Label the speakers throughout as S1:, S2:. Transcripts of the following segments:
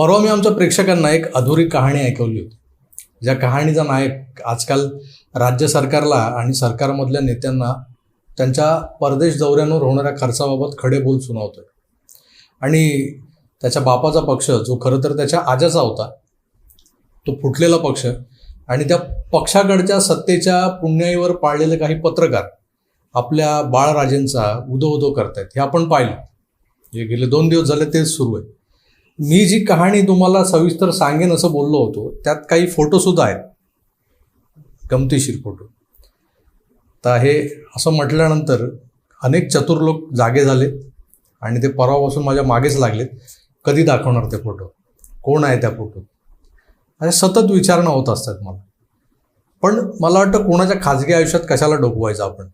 S1: परवा मी आमच्या प्रेक्षकांना एक अधुरी कहाणी ऐकवली होती. ज्या कहाणीचा नायक आजकाल राज्य सरकारला आणि सरकारमधल्या नेत्यांना त्यांच्या परदेश दौऱ्यांवर होणाऱ्या खर्चाबाबत खडे बोल सुनावतोय. आणि त्याच्या बापाचा पक्ष जो खरं तर त्याच्या आजाचा होता तो फुटलेला पक्ष आणि त्या पक्षाकडच्या सत्तेच्या पुण्याईवर पाळलेले काही पत्रकार आपल्या बाळराजेंचा उदो उदो करतायत हे आपण पाहिलं. जे गेले दोन दिवस झाले तेच सुरू आहे. मी जी कहाणी तुम्हाला सविस्तर सांगेन असं बोललो होतो त्यात काही फोटोसुद्धा आहेत. गमतीशीर फोटो तर हे असं म्हटल्यानंतर अनेक चतुर लोक जागे झाले आणि ते परवापासून माझ्या मागेच लागलेत. कधी दाखवणार ते फोटो कोण आहे त्या फोटोत असे सतत विचारणा होत असतात मला. पण मला वाटतं कोणाच्या खाजगी आयुष्यात कशाला डोकवायचं आपण?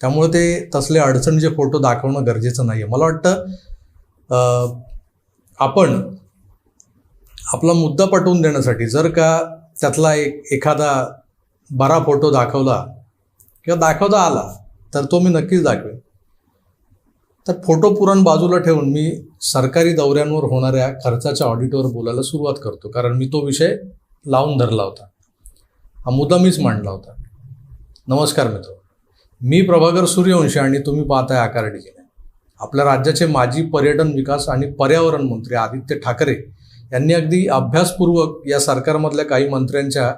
S1: त्यामुळे ते तसले अडचणीचे फोटो दाखवणं गरजेचं नाही आहे मला वाटतं आपण आपला मुद्दा पटवून देण्यासाठी जर का त्यातला एक एखादा बरा फोटो दाखवला किंवा दाखवता आला तर तो मी नक्कीच दाखवेन. तर फोटो पुराण बाजूला ठेवून मी सरकारी दौऱ्यांवर होणाऱ्या खर्चाच्या ऑडिटवर बोलायला सुरुवात करतो कारण मी तो विषय लावून धरला होता. हा मुद्दा मीच मांडला होता. नमस्कार मित्र. मी प्रभाकर सूर्यवंशी आणि तुम्ही पाहताय आकार डिजिने आपल्या राज्याचे माजी पर्यटन विकास आणि पर्यावरण मंत्री आदित्य ठाकरे यांनी अगदी अभ्यासपूर्वक या सरकारमधल्या काही मंत्र्यांच्या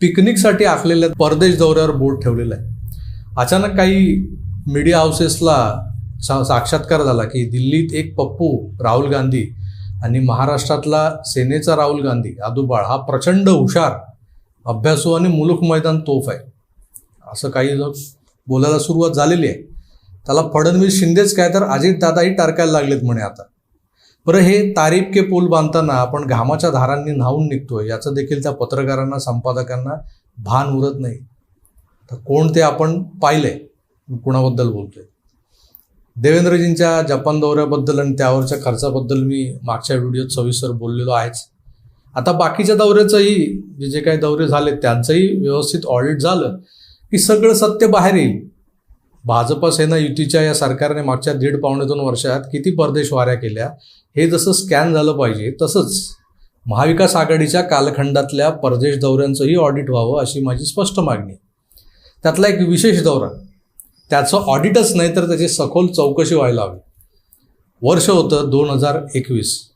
S1: पिकनिकसाठी आखलेल्या परदेश दौऱ्यावर बोट ठेवलेलं आहे. अचानक काही मीडिया हाऊसेसला सा साक्षात्कार झाला की दिल्लीत एक पप्पू राहुल गांधी आणि महाराष्ट्रातला सेनेचा राहुल गांधी आदुबाळ हा प्रचंड हुशार अभ्यासू आणि मुलुख मैदान तोफ आहे. असं काही लोक बोलायला सुरुवात झालेली आहे त्याला फडणवीस शिंदेच काय तर अजितदादाही टारकायला लागलेत म्हणे आता. बरं हे तारीफ के पूल बांधताना आपण घामाच्या धारांनी न्हावून निघतोय याचं देखील त्या पत्रकारांना संपादकांना भान उरत नाही. तर कोण ते आपण पाहिलंय? कुणाबद्दल बोलतोय? देवेंद्रजींच्या जपान दौऱ्याबद्दल आणि त्यावरच्या खर्चाबद्दल मी मागच्या व्हिडिओत सविस्तर बोललेलो आहेच. आता बाकीच्या दौऱ्याचंही जे जे काही दौरे झाले त्यांचंही व्यवस्थित ऑडिट झालं की सगळं सत्य बाहेर येईल. भाजपा सेना युतीच्या या सरकारने मागच्या दीड पावणे दोन वर्षात किती परदेश वाऱ्या केल्या हे जसं स्कॅन झालं पाहिजे तसंच महाविकास आघाडीच्या कालखंडातल्या परदेश दौऱ्यांचंही ऑडिट व्हावं अशी माझी स्पष्ट मागणी. त्यातला एक विशेष दौरा त्याचं ऑडिटच नाही तर त्याची सखोल चौकशी व्हायला हवी. वर्ष होतं दोन हजार एकवीस.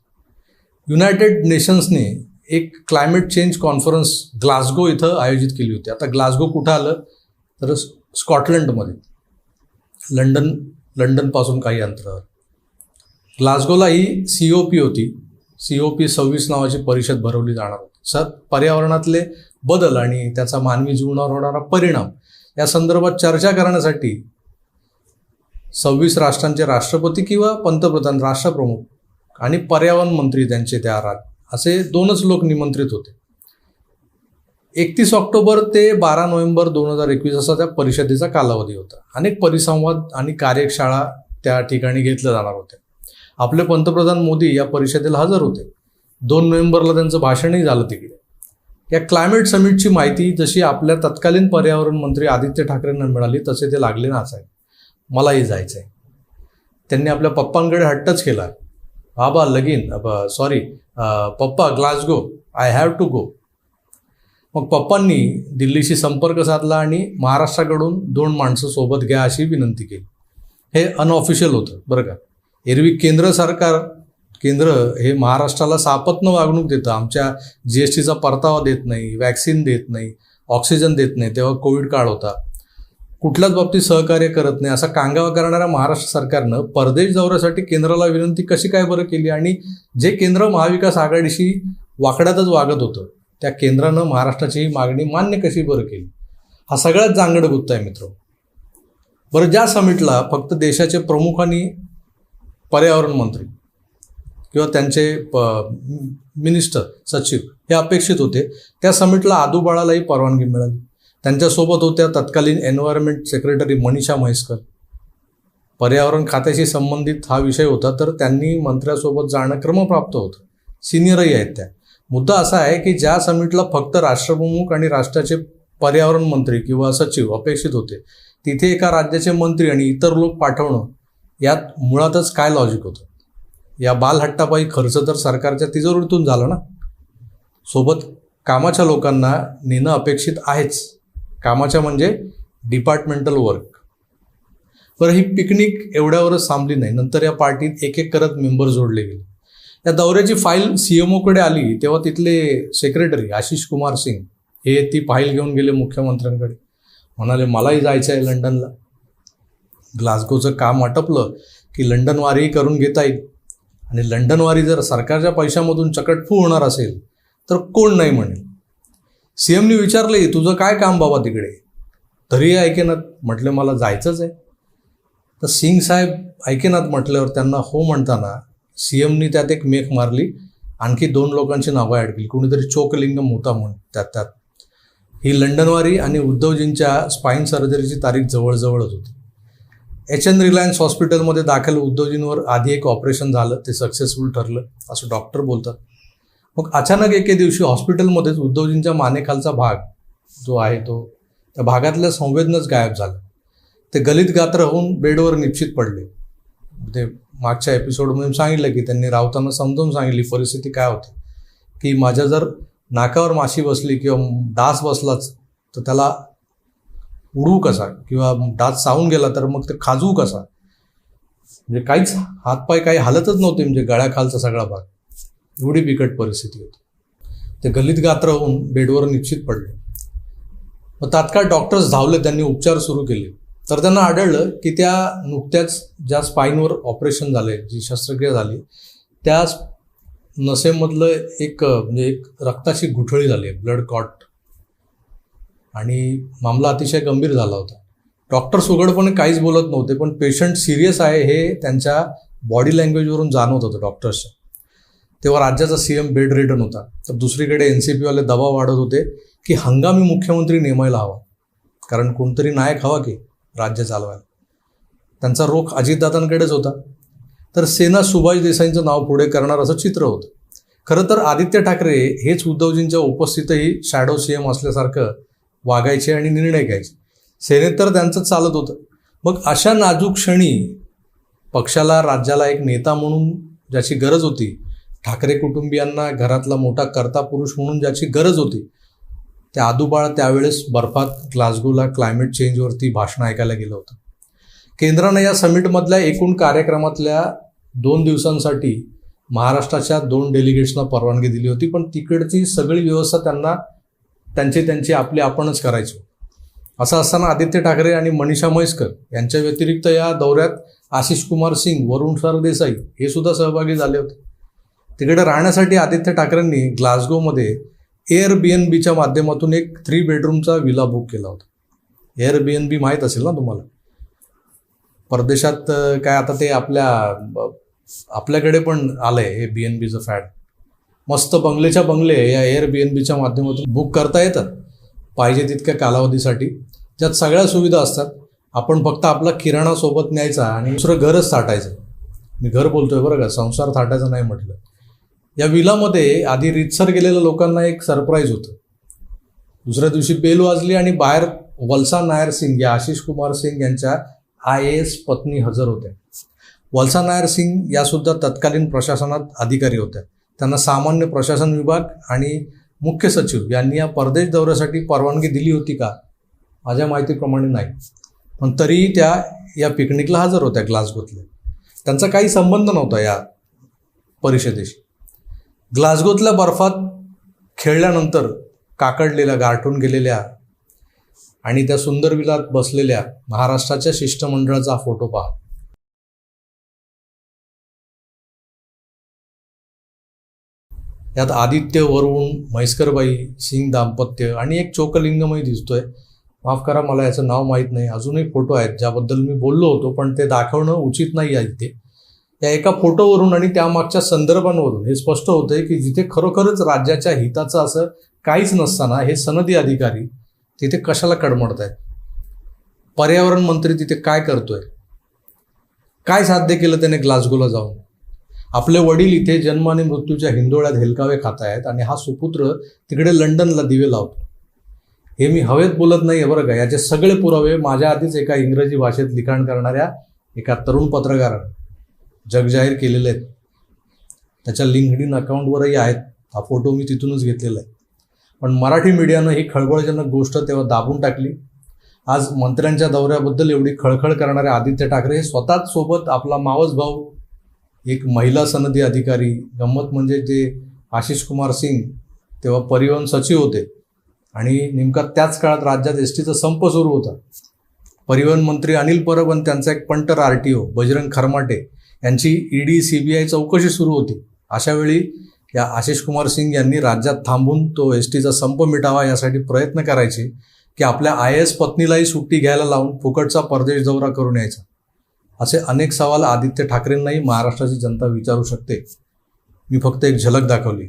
S1: युनायटेड नेशन्सने एक क्लायमेट चेंज कॉन्फरन्स ग्लासगो इथं आयोजित केली होती. आता ग्लासगो कुठं आलं? तर स्कॉटलंडमध्ये. लंडन लंडनपासून काही अंतरावर ग्लासगोला ही सी ओ पी होती. सी ओ पी सव्वीस नावाची परिषद भरवली जाणार होती. सर पर्यावरणातले बदल आणि त्याचा मानवी जीवनावर होणारा परिणाम या संदर्भात चर्चा करण्यासाठी सव्वीस राष्ट्रांचे राष्ट्रपती किंवा पंतप्रधान राष्ट्रप्रमुख आणि पर्यावरण मंत्री त्यांचे त्या राज असे दोनच लोक निमंत्रित होते. एकतीस ऑक्टोबर ते बारा नोव्हेंबर दोन हजार एकवीस असा त्या परिषदेचा कालावधी होता. अनेक परिसंवाद आणि कार्यशाळा त्या ठिकाणी घेतल्या जाणार होत्या. आपले पंतप्रधान मोदी या परिषदेला हजर होते. दोन नोव्हेंबरला त्यांचं भाषणही झालं तिकडे. या क्लायमेट समिटची माहिती जशी आपल्या तत्कालीन पर्यावरण मंत्री आदित्य ठाकरेंना मिळाली तसे ते लागले नाचाय मलाही जायचं आहे त्यांनी आपल्या पप्पांकडे हट्टच केला. बाबा लगीन सॉरी पप्पा Glasgow I have to go मग पप्पांनी दिल्लीशी संपर्क साधला आणि महाराष्ट्राकडून दोन माणसं सोबत घ्या अशी विनंती केली. हे अनऑफिशियल होतं बरं का? एरवी केंद्र सरकार केंद्र हे महाराष्ट्राला सापत्न वागणूक देतं. आमच्या जी एस टीचा परतावा देत नाही वॅक्सिन देत नाही ऑक्सिजन देत नाही तेव्हा कोविड काळ होता. कुठल्याच बाबतीत सहकार्य करत नाही. असा कांगावा करणाऱ्या महाराष्ट्र सरकारनं परदेश दौऱ्यासाठी केंद्राला विनंती कशी काय बरं केली? आणि जे केंद्र महाविकास आघाडीशी वाकड्यातच वागत होतं त्या केंद्रानं महाराष्ट्राची मागणी मान्य कशी बरं केली? हा सगळ्यात जांगड गुत्त आहे मित्र. बरं ज्या समिटला फक्त देशाचे प्रमुख आणि पर्यावरण मंत्री किंवा त्यांचे प मिनिस्टर सचिव हे अपेक्षित होते त्या समिटला आदूबाळालाही परवानगी मिळाली. त्यांच्यासोबत होत्या तत्कालीन एन्व्हायरमेंट सेक्रेटरी मनीषा म्हैसकर. पर्यावरण खात्याशी संबंधित हा विषय होता तर त्यांनी मंत्र्यासोबत जाणं क्रमप्राप्त होतं. सिनियरही आहेत त्या. मुद्दा असा आहे की ज्या समिटला फक्त राष्ट्रप्रमुख आणि राष्ट्राचे पर्यावरण मंत्री किंवा सचिव अपेक्षित होते तिथे एका राज्याचे मंत्री आणि इतर लोक पाठवणं यात मुळातच काय लॉजिक होतं? या बालहट्टापायी खर्च तर सरकारच्या तिजोरीतून झाला ना? सोबत कामाच्या लोकांना नेणं अपेक्षित आहेच. कामाच्या म्हणजे डिपार्टमेंटल वर्क बरं ही पिकनिक एवढ्यावरच थांबली नाही. नंतर या पार्टीत एक एक करत मेंबर जोडले गेले. या दौऱ्याची फाईल सी एम ओकडे आली तेव्हा तिथले सेक्रेटरी आशिष कुमार सिंग हे ती फाईल घेऊन गेले मुख्यमंत्र्यांकडे. म्हणाले मलाही जायचं आहे लंडनला. ग्लासगोचं काम आटपलं की लंडन वारीही करून घेता येईल. आणि लंडन वारी जर सरकारच्या पैशामधून चकटफू होणार असेल तर कोण नाही म्हणेल. सी एमनी विचारले तुझं काय काम बाबा तिकडे? तरीही ऐकेनात. म्हटलं मला जायचंच आहे. तर सिंग साहेब ऐकेनात म्हटल्यावर त्यांना हो म्हणताना सी एमनी त्यात एक मेख मारली. आणखी दोन लोकांची नावं ॲड केली. कोणीतरी चोकलिंगम होता म्हणून त्यात त्यात. ही लंडनवारी आणि उद्धवजींच्या स्पाईन सर्जरीची तारीख जवळजवळच होती. एच एन रिलायन्स हॉस्पिटलमध्ये दाखल उद्धवजींवर आधी एक ऑपरेशन झालं. ते सक्सेसफुल ठरलं असं डॉक्टर बोलतात. मग अचानक एके दिवशी हॉस्पिटलमध्येच उद्धवजींच्या मानेखालचा भाग जो आहे तो त्या भागातल्या संवेदनच गायब झाला. ते गलित गात्र होऊन बेडवर निश्चित पडले. ते मागच्या एपिसोडमध्ये सांगितलं की त्यांनी रावताना समजावून सांगितली परिस्थिती काय होती? की माझ्या जर नाकावर माशी बसली किंवा डास बसलाच तर त्याला उडवू कसा? किंवा डास चावून गेला तर मग ते खाजवू कसा? म्हणजे काहीच हातपाय काही हालतच नव्हते म्हणजे गळ्याखालचा सगळा भाग. एवढी बिकट परिस्थिती होती. ते गलित गात्र होऊन बेडवर निश्चित पडले. मग तात्काळ डॉक्टर्स धावले त्यांनी उपचार सुरू केले. तर त्यांना आढळलं की त्या नुकत्याच ज्या स्पाईनवर ऑपरेशन झाले जी शस्त्रक्रिया झाली त्या नसेमधलं एक म्हणजे एक रक्ताची गुठळी झाली ब्लड कॉट आणि मामला अतिशय गंभीर झाला होता. डॉक्टर उघडपणे काहीच बोलत नव्हते पण पेशंट सिरियस आहे हे त्यांच्या बॉडी लँग्वेजवरून जाणवत होतं डॉक्टर्सच्या तेव्हा राज्याचा सी एम बेड रिटर्न होता. तर दुसरीकडे एन सी पीवाले दबाव वाढत होते की हंगामी मुख्यमंत्री नेमायला हवा. कारण कोणतरी नायक हवा की? राज्य चालवायला. त्यांचा रोख अजितदादांकडेच होता. तर सेना सुभाष देसाईंचं नाव पुढे करणार असं चित्र होतं. खरं तर आदित्य ठाकरे हेच उद्धवजींच्या उपस्थितही शॅडो सी एम असल्यासारखं वागायचे आणि निर्णय घ्यायचे. सेनेत तर त्यांचं चालत होतं. मग अशा नाजूक क्षणी पक्षाला राज्याला एक नेता म्हणून ज्याची गरज होती ठाकरे कुटुंबियांना घरातला मोठा कर्ता पुरुष म्हणून ज्याची गरज होती त्या आदुबाळ त्यावेळेस बर्फात ग्लासगोला क्लायमेट चेंजवरती भाषण ऐकायला गेलं होतं. केंद्रानं या समिटमधल्या एकूण कार्यक्रमातल्या दोन दिवसांसाठी महाराष्ट्राच्या दोन डेलिगेट्सना परवानगी दिली होती पण तिकडची सगळी व्यवस्था त्यांना त्यांचे त्यांची आपली आपणच करायचो. असं असताना आदित्य ठाकरे आणि मनीषा म्हैसकर यांच्या व्यतिरिक्त या दौऱ्यात आशिष कुमार सिंग वरुण सरदेसाई हे सुद्धा सहभागी झाले होते. तिकडे राहण्यासाठी आदित्य ठाकरेंनी ग्लासगोमध्ये एअर बी एन बीच्या माध्यमातून एक थ्री बेडरूमचा विला बुक केला होता. एअर बी एन बी माहीत असेल ना तुम्हाला? परदेशात काय आता ते आपल्या आपल्याकडे पण आलंय हे बी एन बीचं फॅड मस्त बंगलेच्या बंगले या एअर बी एन बीच्या माध्यमातून बुक करता येतात. पाहिजे तितक्या कालावधीसाठी. ज्यात सगळ्या सुविधा असतात. आपण फक्त आपला किराणा सोबत न्यायचा आणि दुसरं घरच थाटायचं. मी घर बोलतोय बरं का संसार थाटायचा नाही म्हटलं. या विलामध्ये आधी रितसर गेलेल्या लोकांना एक सरप्राईज होतं. दुसऱ्या दिवशी बेल वाजली आणि बाहेर वलसा नायर सिंग या आशिष कुमार सिंग यांच्या आय ए एस पत्नी हजर होत्या. वलसा नायर सिंग यासुद्धा तत्कालीन प्रशासनात अधिकारी होत्या. त्यांना सामान्य प्रशासन विभाग आणि मुख्य सचिव यांनी या परदेश दौऱ्यासाठी परवानगी दिली होती का? माझ्या माहितीप्रमाणे नाही. पण तरीही त्या या पिकनिकला हजर होत्या ग्लासगोतल्या त्यांचा काही संबंध नव्हता या परिषदेशी. ग्लासगोतल्या बर्फात खेळल्यानंतर काकडलेल्या गारठून गेलेल्या आणि त्या सुंदर विलात बसलेल्या महाराष्ट्राच्या शिष्टमंडळाचा फोटो पहा. यात आदित्य वरुण म्हैसकरबाई सिंग दाम्पत्य आणि एक चोकलिंगमही दिसतोय. माफ करा मला याचं नाव माहीत नाही. अजूनही फोटो आहेत ज्याबद्दल मी बोललो होतो पण ते दाखवणं उचित नाही आहे इथे या एका फोटोवरून आणि त्यामागच्या संदर्भांवरून हे स्पष्ट होतंय की जिथे खरोखरच राज्याच्या हिताचं असं काहीच नसताना हे सनदी अधिकारी तिथे कशाला कडमडत आहेत पर्यावरण मंत्री तिथे काय करतोय? काय साध्य केलं त्याने ग्लासगोला जाऊन? आपले वडील इथे जन्म आणि मृत्यूच्या हिंदोळ्यात हेलकावे खात आहेत आणि हा सुपुत्र तिकडे लंडनला दिवे लावतो. हे मी हवेत बोलत नाही आहे बरं का याचे सगळे पुरावे माझ्या आधीच एका इंग्रजी भाषेत लिखाण करणाऱ्या एका तरुण पत्रकारानं. जगजाहीर केलेले आहेत. त्याच्या लिंकडिन अकाउंटवरही आहेत. हा फोटो मी तिथूनच घेतलेला आहे. पण मराठी मीडियानं ही खळबळजनक गोष्ट तेव्हा दाबून टाकली. आज मंत्र्यांच्या दौऱ्याबद्दल एवढी खळखळ करणारे आदित्य ठाकरे हे स्वतःच सोबत आपला मावस भाऊ एक महिला सनदी अधिकारी गंमत म्हणजे जे आशिष कुमार सिंग तेव्हा परिवहन सचिव होते. आणि नेमका त्याच काळात राज्यात एस टीचा संप सुरू होता. परिवहन मंत्री अनिल परब आणि त्यांचा एक punter R T O Bajrang Kharmate यांची ईडी सीबीआय चौकशी सुरू होती. अशा वेळी या आशिष कुमार सिंग यांनी राज्यात थांबून तो एस टीचा संप मिटावा यासाठी प्रयत्न करायचे की आपल्या आय एस पत्नीलाही सुट्टी घ्यायला लावून फुकटचा परदेश दौरा करून यायचा. असे अनेक सवाल आदित्य ठाकरेंनाही महाराष्ट्राची जनता विचारू शकते. मी फक्त एक झलक दाखवली.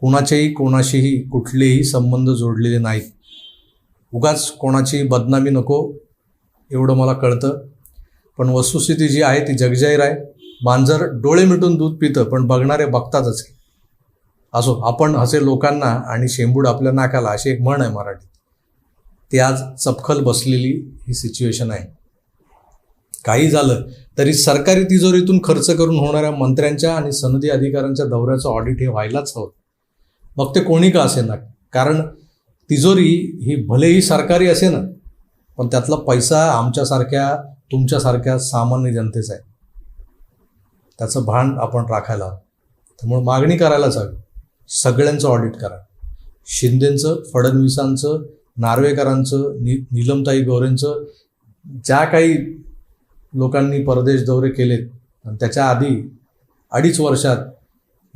S1: कुणाचेही कोणाशीही कुठलेही संबंध जोडलेले नाहीत. उगाच कोणाची बदनामी नको एवढं मला कळतं. पण वस्तुस्थिती जी आहे ती जगजाहीर आहे. मांजर डोळे मिटून दूध पितं पण बघणारे बघतातच असो आपण असे लोकांना आणि शेंबूड आपल्या नाकाला अशी एक म्हण आहे मराठीत. ती आज चपखल बसलेली ही सिच्युएशन आहे. काही झालं तरी सरकारी तिजोरीतून खर्च करून होणाऱ्या मंत्र्यांच्या आणि सनदी अधिकाऱ्यांच्या दौऱ्याचं ऑडिट हे व्हायलाच हवं. मग ते कोणी का असे ना कारण तिजोरी ही भलेही सरकारी असे ना पण त्यातला पैसा आमच्यासारख्या तुमच्यासारख्या सामान्य जनतेचं आहे. त्याचं भान आपण राखायला त्यामुळे मागणी करायलाच हवी. सगळ्यांचं ऑडिट करा. शिंदेंचं फडणवीसांचं नार्वेकरांचं नि निलमताई गोरेंचं ज्या काही लोकांनी परदेश दौरे केलेत आणि त्याच्या आधी अडीच वर्षात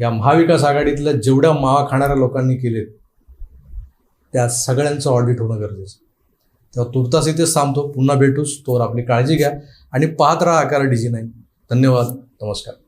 S1: या महाविकास आघाडीतल्या जेवढ्या मावा खाणाऱ्या लोकांनी केलेत त्या सगळ्यांचं ऑडिट होणं गरजेचं तेव्हा तुर्तास इथेच थांबतो. पुन्हा भेटूच तोवर आपली काळजी घ्या आणि पाहत राहा आकार डिझी नाही धन्यवाद. नमस्कार.